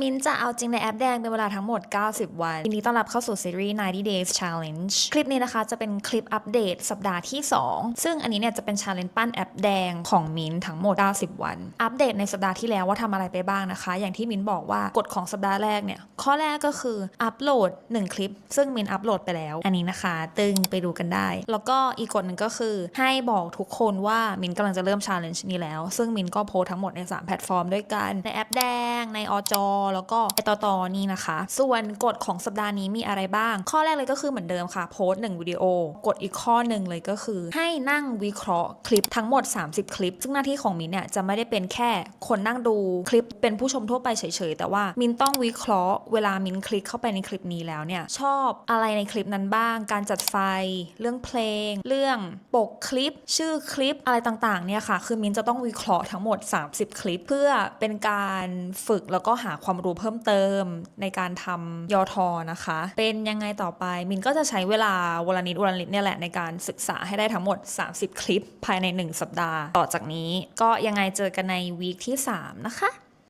มินจะเอาจริงในแอปแดงเป็นเวลาทั้งหมด 90 วันยินดีต้อนรับเข้าสู่ซีรีส์ 90 days challenge คลิปนี้นะคะจะเป็นคลิปอัปเดตสัปดาห์ที่ 2 ซึ่งอันนี้เนี่ยจะเป็น challenge ปั้นแอปแดงของมินทั้งหมด 90 วัน อัปเดตในสัปดาห์ที่แล้วว่าทำอะไรไปบ้างนะคะ อย่างที่มินบอกว่ากฎของสัปดาห์แรกเนี่ย ข้อแรกก็คืออัปโหลด 1 คลิป ซึ่งมินอัปโหลดไปแล้ว อันนี้นะคะ ตึงไปดูกันได้ แล้วก็อีกกฎหนึ่งก็คือ ให้บอกทุกคนว่ามินกำลังจะเริ่ม challenge นี้แล้ว ซึ่งมินก็โพสต์ทั้งหมดใน 3 แพลตฟอร์มด้วยกันในแอปแดงในอจแล้วก็ไอตอตอนี่นะคะ ส่วนกฎของสัปดาห์นี้มีอะไรบ้าง ข้อแรกเลยก็คือเหมือนเดิมค่ะโพสต์หนึ่งวิดีโอกฎอีกข้อหนึ่งเลยก็คือ ให้นั่งวิเคราะห์คลิปทั้งหมด 30 คลิป ซึ่งหน้าที่ของมินเนี่ยจะไม่ได้เป็นแค่คนนั่งดูคลิปเป็นผู้ชมทั่วไปเฉยๆ แต่ว่ามินต้องวิเคราะห์เวลามินคลิกเข้าไปในคลิปนี้แล้วเนี่ยชอบอะไรในคลิปนั้นบ้าง การจัดไฟ เรื่องเพลง เรื่องปกคลิป ชื่อคลิปอะไรต่างๆเนี่ยค่ะ คือมินจะต้องวิเคราะห์ทั้งหมด 30 คลิป เพื่อเป็นการฝึกแล้วก็หาความรู้เพิ่มเติมในการทำยอทอนะคะ เป็นยังไงต่อไป มินก็จะใช้เวลาวลนิดวลนิดเนี่ยแหละในการศึกษาให้ได้ทั้งหมด 30 คลิปภายใน 1 สัปดาห์ ต่อจากนี้ก็ยังไงเจอกันในวีคที่ 3 นะคะ